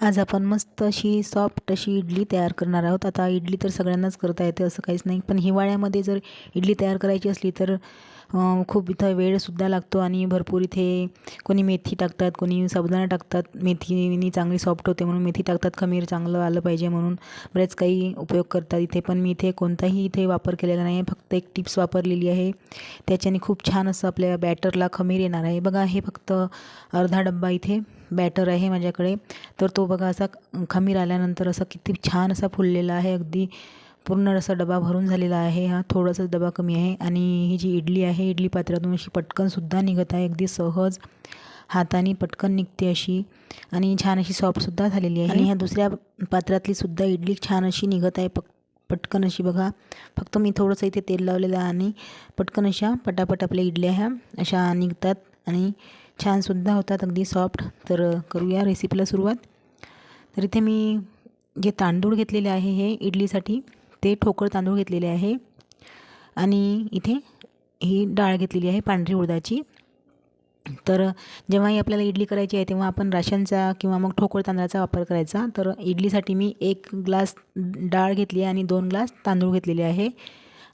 आज आपण मस्त अशी सॉफ्ट अशी इडली तयार करणार आहोत. आता इडली तर सगळ्यांनाच करता येते असं काहीच नाही. पण हिवाळ्यामध्ये जर इडली तयार करायची असली तर खूप इथं वेळसुद्धा लागतो आणि भरपूर इथे कोणी मेथी टाकतात कोणी साबुदाणा टाकतात. मेथीनी चांगली सॉफ्ट होते म्हणून मेथी टाकतात. खमीर चांगलं आलं पाहिजे म्हणून बरेच काही उपयोग करतात इथे. पण मी इथे कोणताही इथे वापर केलेला नाही आहे. फक्त एक टिप्स वापरलेली आहे. त्याच्याने खूप छान असं आपल्या बॅटरला खमीर येणार आहे. बघा हे फक्त अर्धा डब्बा इथे बॅटर आहे माझ्याकडे. तर तो बघा असा खमीर आल्यानंतर असा किती छान असा फुललेला आहे. अगदी पूर्ण असा डबा भरून झालेला आहे. हा थोडासाच डबा कमी आहे. आणि ही जी इडली आहे इडली पात्रातून अशी पटकनसुद्धा निघत आहे. अगदी सहज हाताने पटकन निघते अशी. आणि छान अशी सॉफ्टसुद्धा झालेली आहे. आणि ह्या दुसऱ्या पात्रातली सुद्धा इडली छान अशी निघत आहे. पक पटकन अशी बघा. फक्त मी थोडंसं इथे तेल लावलेलं आहे आणि पटकन अशा पटापट आपल्या इडल्या ह्या अशा निघतात. आणि छानसुद्धा होतात अगदी सॉफ्ट तर करूया रेसिपीला सुरुवात. तर इथे मी जे तांदूळ घेतलेले आहे हे इडलीसाठी ते ठोकळ तांदूळ घेतलेले आहे. आणि इथे ही डाळ घेतलेली आहे पांढरी उडदाची. तर जेव्हाही आपल्याला इडली करायची आहे तेव्हा आपण राशनचा किंवा मग ठोकळ तांदळाचा वापर करायचा. तर इडलीसाठी मी एक ग्लास डाळ घेतली आहे आणि दोन ग्लास तांदूळ घेतलेले आहे.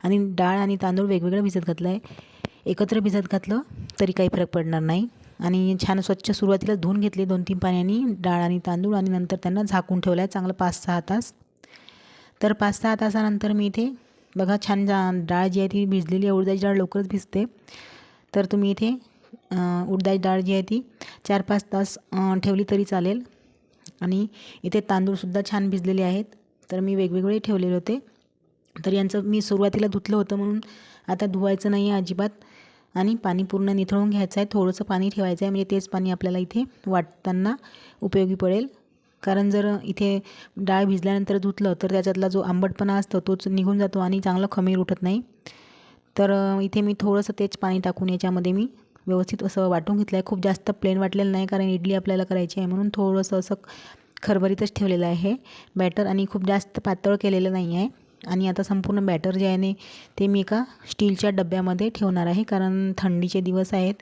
आणि डाळ आणि तांदूळ वेगवेगळं भिजत घातलं आहे एकत्र भिजत घातलं तरी काही फरक पडणार नाही. आणि छान स्वच्छ सुरुवातीला धुवून घेतले दोन तीन पाण्याने डाळ आणि तांदूळ आणि नंतर त्यांना झाकून ठेवलं आहे चांगलं पाच सहा तास. तर पाच सहा तासानंतर मी इथे बघा छान जा डाळ जी आहे ती भिजलेली आहे उडदाची डाळ लवकरच भिजते. तर तुम्ही इथे उडदाची डाळ जी आहे ती चार पाच तास ठेवली तरी चालेल. आणि इथे तांदूळसुद्धा छान भिजलेले आहेत. तर मी वेगवेगळे ठेवलेले होते. तर यांचं मी सुरुवातीला धुतलं होतं म्हणून आता धुवायचं नाही आहे अजिबात. आणि पाणी पूर्ण निथळून घ्यायचं आहे. थोडंसं पाणी ठेवायचं आहे. म्हणजे तेच पाणी आपल्याला इथे वाटताना उपयोगी पडेल. कारण जर इथे डाळ भिजल्यानंतर धुतलं तर त्याच्यातला जो आंबटपणा असतो तोच निघून जातो आणि चांगलं खमीर उठत नाही. तर इथे मी थोडंसं तेच पाणी टाकून याच्यामध्ये मी व्यवस्थित असं वाटून घेतलं आहे. खूप जास्त प्लेन वाटलेलं नाही कारण इडली आपल्याला करायची आहे म्हणून थोडंसं असं खरबरीतच ठेवलेलं आहे. बॅटर आणि खूप जास्त पातळ केलेलं नाही आहे. आणि आता संपूर्ण बॅटर जे आहे ना ते मी एका स्टीलच्या डब्यामध्ये ठेवणार आहे कारण थंडीचे दिवस आहेत.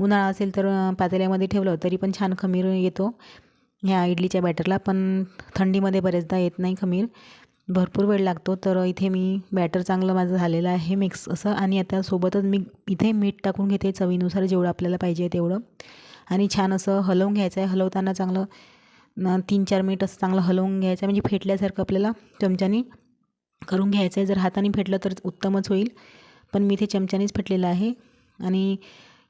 उन्हाळा असेल तर पातेल्यामध्ये ठेवलं तरी पण छान खमीर येतो ह्या इडलीच्या बॅटरला पण थंडीमध्ये बरेचदा येत नाही खमीर. भरपूर वेळ लागतो तर इथे मी बॅटर चांगलं माझं झालेलं आहे मिक्स असं. आणि आता सोबतच मी इथे मीठ टाकून घेते चवीनुसार जेवढं आपल्याला पाहिजे तेवढं. आणि छान असं हलवून घ्यायचं आहे हलवताना चांगलं तीन चार मिनिट असं चांगलं हलवून घ्यायचं आहे म्हणजे फेटल्यासारखं आपल्याला चमच्यानी करून घ्यायचं आहे जर हाताने फेटलं तर उत्तमच होईल. पण मी इथे चमच्यानेच फेटलेलं आहे. आणि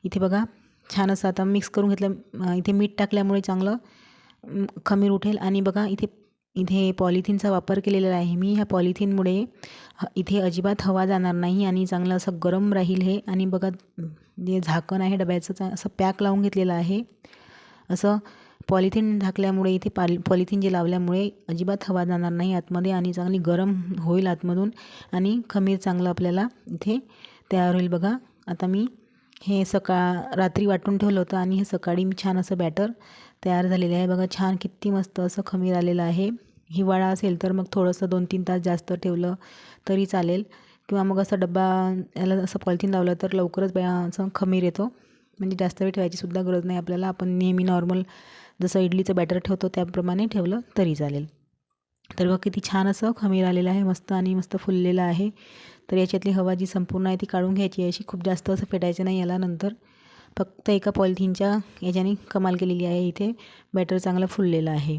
इथे बघा छान असं आता मिक्स करून घेतलं. इथे मीठ टाकल्यामुळे चांगलं खमीर उठेल. आणि बघा इथे इथे पॉलिथिनचा वापर केलेला आहे मी. ह्या पॉलिथिनमुळे इथे अजिबात हवा जाणार नाही आणि चांगलं असं गरम राहील हे. आणि बघा जे झाकण आहे डब्याचं असं पॅक लावून घेतलेलं आहे. असं पॉलिथिन झाकल्यामुळे इथे पाल पॉलिथिन जे लावल्यामुळे अजिबात हवा जाणार नाही. आतमध्ये आणि चांगली गरम होईल आतमधून आणि खमीर चांगलं आपल्याला इथे तयार होईल. बघा आता मी हे सकाळ रात्री वाटून ठेवलं होतं आणि हे सकाळी मी छान असं बॅटर तयार झालेलं आहे. बघा छान किती मस्त असं खमीर आलेलं आहे. हिवाळा असेल तर मग थोडंसं दोन तीन तास जास्त ठेवलं तरी चालेल. किंवा मग असं डब्बा याला असं पॉलिथिन लावलं तर लवकरच असं खमीर येतो. म्हणजे जास्त वेळ ठेवायची सुद्धा गरज नाही आपल्याला. आपण नेहमी नॉर्मल जसं इडलीचं बॅटर ठेवतो त्याप्रमाणे ठेवलं तरी चालेल. तर बघ किती छान असं खमीर आलेलं आहे मस्त आणि मस्त फुललेलं आहे. तर याच्यातली हवा जी संपूर्ण आहे ती काढून घ्यायची आहे. अशी खूप जास्त असं फेटायचं नाही याला नंतर. फक्त एका पॉलिथिनच्या याच्याने कमाल केलेली आहे इथे. बॅटर चांगलं फुललेलं आहे.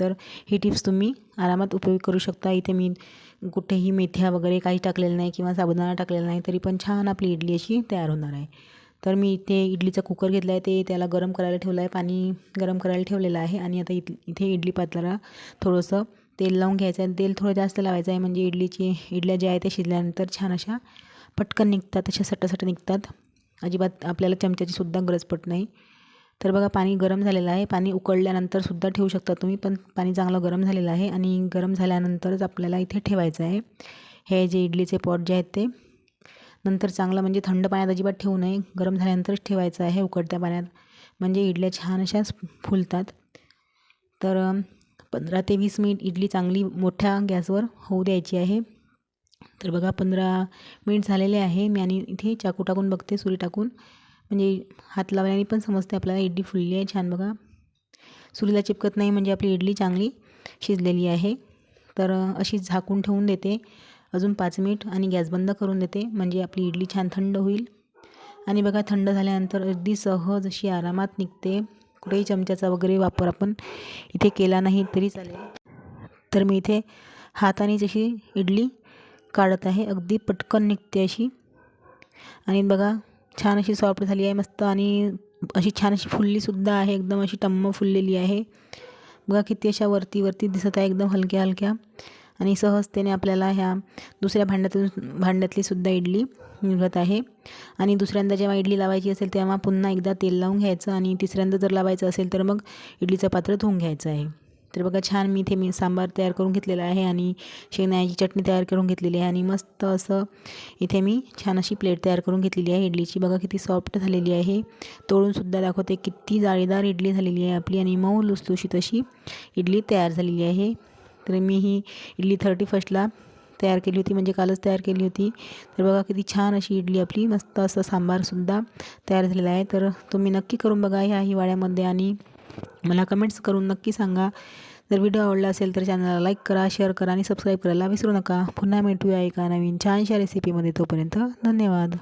तर ही टिप्स तुम्ही आरामात उपयोग करू शकता. इथे मी कुठेही मेथ्या वगैरे काही टाकलेलं नाही किंवा साबुदाणा टाकलेला नाही तरी पण छान आपली इडली अशी तयार होणार आहे. तर मी इथे इडलीचा कुकर घेतला आहे ते त्याला गरम करायला ठेवलं आहे पाणी गरम करायला ठेवलेलं आहे आणि आता इथ इथे इडली पातळाला थोडंसं तेल लावून घ्यायचं आहे. तेल थोडं जास्त लावायचं आहे म्हणजे इडलीची इडल्या ज्या आहेत त्या शिजल्यानंतर छान अशा पटकन निघतात अशा सटासट निघतात. अजिबात आपल्याला चमच्याची सुद्धा गरज पडत नाही. तर बघा पाणी गरम झालेलं आहे. पाणी उकळल्यानंतर सुद्धा ठेवू शकता तुम्ही पण पाणी चांगलं गरम झालेलं आहे आणि गरम झाल्यानंतरच आपल्याला इथे ठेवायचं आहे. हे जे इडलीचे पॉट जे आहेत ते नंतर चांगलं म्हणजे थंड पाण्यात अजिबात ठेवू नये. गरम झाल्यानंतरच ठेवायचं आहे उकडत्या पाण्यात. म्हणजे इडल्या छान अशाच फुलतात. तर पंधरा ते वीस मिनिट इडली चांगली मोठ्या गॅसवर होऊ द्यायची आहे. तर बघा पंधरा मिनिट झालेले आहे. मी आणि इथे चाकू टाकून बघते सुरी टाकून. म्हणजे हात लावल्याने पण समजते आपल्याला इडली फुलली आहे छान बघा. सुरीला चिपकत नाही म्हणजे आपली इडली चांगली शिजलेली आहे. तर अशी झाकून ठेवून देते. अजून पाच मिनिट आणि गॅस बंद करून देते. म्हणजे आपली इडली छान थंड होईल. आणि बघा थंड झाल्यानंतर अगदी सहज अशी आरामात निघते. कुठेही चमच्याचा वगैरे वापर आपण इथे केला नाही तरी चालेल. तर मी इथे हातानेच अशी इडली काढत आहे अगदी पटकन निघते अशी. आणि बघा छान अशी सॉफ्ट झाली आहे मस्त आणि अशी छान अशी फुललीसुद्धा आहे. एकदम अशी टम्म फुललेली आहे. बघा किती अशा वरती वरती दिसत आहे एकदम हलक्या हलक्या. आणि सहजतेने आपल्याला ह्या दुसऱ्या भांड्यातून भांड्यातली सुद्धा इडली निघत आहे. आणि दुसऱ्यांदा जेव्हा इडली लावायची असेल तेव्हा पुन्हा एकदा तेल लावून घ्यायचं आणि तिसऱ्यांदा जर लावायचं असेल तर मग इडलीचं पात्र धुवून घ्यायचं आहे. तर बघा छान मी इथे मी सांबार तयार करून घेतलेला आहे आणि शेंगदाण्याची चटणी तयार करून घेतलेली आहे आणि मस्त असं इथे मी छान अशी प्लेट तयार करून घेतलेली आहे इडलीची. बघा किती सॉफ्ट झालेली आहे. तोडूनसुद्धा दाखवते किती जाळीदार इडली झालेली आहे आपली आणि मऊ लुसलुशीत अशी इडली तयार झालेली आहे. तर मी ही इडली थर्टी फर्स्टला तयार केली होती म्हणजे कालच तयार केली होती. तर बघा किती छान अशी इडली आपली मस्त असं सांबारसुद्धा तयार झालेला आहे. तर तुम्ही नक्की करून बघा ह्या हिवाळ्यामध्ये आणि मला कमेंट्स करून नक्की सांगा. जर व्हिडिओ आवडला असेल तर चॅनलला लाईक करा शेअर करा आणि सबस्क्राईब करायला विसरू नका. पुन्हा भेटूया एका नवीन छानशा रेसिपीमध्ये तोपर्यंत धन्यवाद.